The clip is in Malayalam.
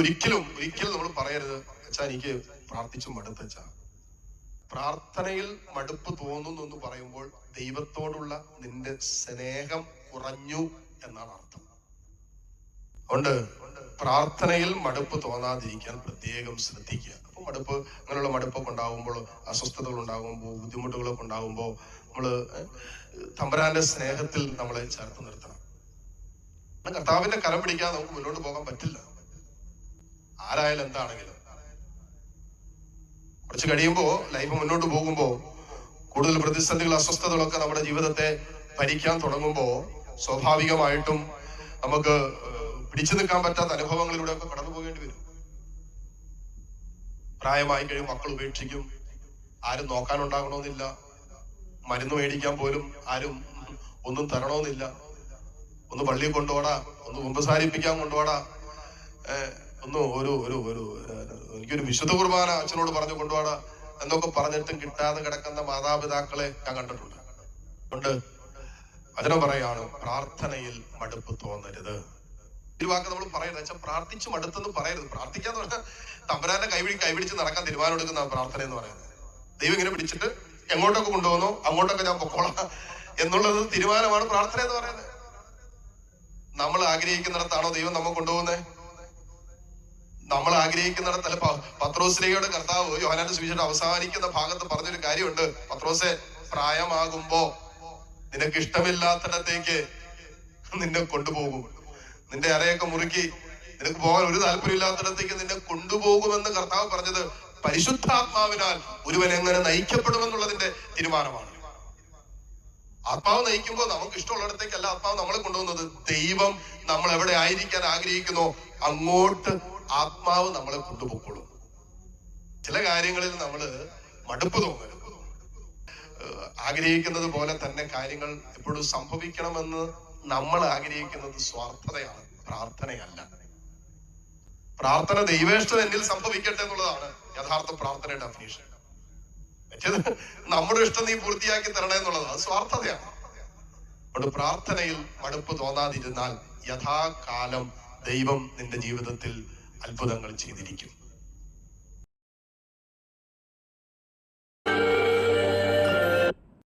ഒരിക്കലും ഒരിക്കലും നമ്മൾ പറയരുത്. അച്ഛാ എനിക്ക് പ്രാർത്ഥിച്ചു മടുത്തച്ഛാ പ്രാർത്ഥനയിൽ മടുപ്പ് തോന്നുന്നു എന്ന് പറയുമ്പോൾ ദൈവത്തോടുള്ള നിന്റെ സ്നേഹം കുറഞ്ഞു എന്നാണ് അർത്ഥം. അതുകൊണ്ട് പ്രാർത്ഥനയിൽ മടുപ്പ് തോന്നാതിരിക്കാൻ പ്രത്യേകം ശ്രദ്ധിക്കുക. അപ്പൊ മടുപ്പ് അങ്ങനെയുള്ള മടുപ്പൊക്കെ ഉണ്ടാകുമ്പോൾ അസ്വസ്ഥതകൾ ഉണ്ടാകുമ്പോൾ ബുദ്ധിമുട്ടുകളൊക്കെ ഉണ്ടാകുമ്പോൾ നമ്മൾ തമ്പരാന്റെ സ്നേഹത്തിൽ നമ്മളെ ചേർത്ത് നിർത്തണം. കർത്താവിന്റെ കരം പിടിക്കാതെ നമുക്ക് മുന്നോട്ട് പോകാൻ പറ്റില്ല. ആരായാലും എന്താണെങ്കിലും. കുറച്ച് കഴിയുമ്പോൾ ലൈഫ് മുന്നോട്ട് പോകുമ്പോൾ കൂടുതൽ പ്രതിസന്ധികൾ അസ്വസ്ഥതകളൊക്കെ നമ്മുടെ ജീവിതത്തെ ഭരിക്കാൻ തുടങ്ങുമ്പോൾ സ്വാഭാവികമായിട്ടും നമുക്ക് പിടിച്ചു നിൽക്കാൻ പറ്റാത്ത അനുഭവങ്ങളിലൂടെ ഒക്കെ കടന്നു പോകേണ്ടി വരും. പ്രായമായി കഴിയും മക്കൾ ഉപേക്ഷിക്കും. ആരും നോക്കാനുണ്ടാകണമെന്നില്ല. മരുന്ന് മേടിക്കാൻ പോലും ആരും ഒന്നും തരണമെന്നില്ല. ഒന്ന് പള്ളിയിൽ കൊണ്ടുപോടാ ഒന്ന് കുമ്പസാരിപ്പിക്കാൻ കൊണ്ടുപോടാ. ഒന്ന് ഒരു ഒരു ഒരു എനിക്കൊരു വിശുദ്ധ കുർബാന അച്ഛനോട് പറഞ്ഞു കൊണ്ടുപോടാ എന്നൊക്കെ പറഞ്ഞിട്ടും കിട്ടാതെ കിടക്കുന്ന മാതാപിതാക്കളെ ഞാൻ കണ്ടിട്ടുണ്ട്. ഉണ്ട് വചനം പറയാണ് പ്രാർത്ഥനയിൽ മടുപ്പ് തോന്നരുത്. വാക്ക് നമ്മൾ പറയരുത്. അച്ഛൻ പ്രാർത്ഥിച്ചു മടുത്തെന്ന് പറയരുത്. പ്രാർത്ഥിക്കാന്ന് പറഞ്ഞാൽ തമ്പുരാന്റെ കൈപിടി കൈപിടിച്ച് നടക്കാൻ തീരുമാനം എടുക്കുന്ന പ്രാർത്ഥന എന്ന് പറയുന്നത്. ദൈവം ഇങ്ങനെ പിടിച്ചിട്ട് എങ്ങോട്ടൊക്കെ കൊണ്ടുപോകുന്നു അങ്ങോട്ടൊക്കെ ഞാൻ പൊക്കോളാം എന്നുള്ളത് തീരുമാനമാണ് പ്രാർത്ഥന എന്ന് പറയുന്നത്. നമ്മൾ ആഗ്രഹിക്കുന്നിടത്താണോ ദൈവം നമ്മൾ കൊണ്ടുപോകുന്നത് നമ്മൾ പ- പത്രോസ്ലിയുടെ കർത്താവ് യോഹനാന്റെ സുവിശേഷം അവസാനിക്കുന്ന ഭാഗത്ത് പറഞ്ഞൊരു കാര്യമുണ്ട്. പത്രോസെ പ്രായമാകുമ്പോ നിനക്ക് ഇഷ്ടമില്ലാത്തിടത്തേക്ക് നിന്നെ കൊണ്ടുപോകും. നിന്റെ അരയൊക്കെ മുറുക്കി നിനക്ക് പോകാൻ ഒരു താല്പര്യമില്ലാത്തിടത്തേക്ക് നിന്നെ കൊണ്ടുപോകുമെന്ന് കർത്താവ് പറഞ്ഞത് പരിശുദ്ധാത്മാവിനാൽ ഒരുവൻ എങ്ങനെ നയിക്കപ്പെടുമെന്നുള്ളതിന്റെ തീരുമാനമാണ്. ആത്മാവ് നയിക്കുമ്പോൾ നമുക്ക് ഇഷ്ടമുള്ളിടത്തേക്കല്ല ആത്മാവ് നമ്മളെ കൊണ്ടുപോകുന്നത്. ദൈവം നമ്മൾ എവിടെ ആയിരിക്കാൻ ആഗ്രഹിക്കുന്നു അങ്ങോട്ട് ആത്മാവ് നമ്മളെ കൊണ്ടുപോയിക്കോളും. ചില കാര്യങ്ങളിൽ നമ്മൾ മടുപ്പ് തോന്നും ആഗ്രഹിക്കുന്നത് പോലെ തന്നെ കാര്യങ്ങൾ എപ്പോഴും സംഭവിക്കണമെന്ന് നമ്മൾ ആഗ്രഹിക്കുന്നത് സ്വാർത്ഥതയാണ് പ്രാർത്ഥനയല്ല. പ്രാർത്ഥന ദൈവേഷ്ടം എന്നിൽ സംഭവിക്കട്ടെ എന്നുള്ളതാണ് യഥാർത്ഥ പ്രാർത്ഥനയുടെ മറ്റേത് നമ്മുടെ ഇഷ്ടം നീ പൂർത്തിയാക്കി തരണേ എന്നുള്ളത് അത് സ്വാർത്ഥതയാണ്. അതുകൊണ്ട് പ്രാർത്ഥനയിൽ മടുപ്പ് തോന്നാതിരുന്നാൽ യഥാകാലം ദൈവം നിന്റെ ജീവിതത്തിൽ അത്ഭുതങ്ങൾ ചെയ്തിരിക്കും.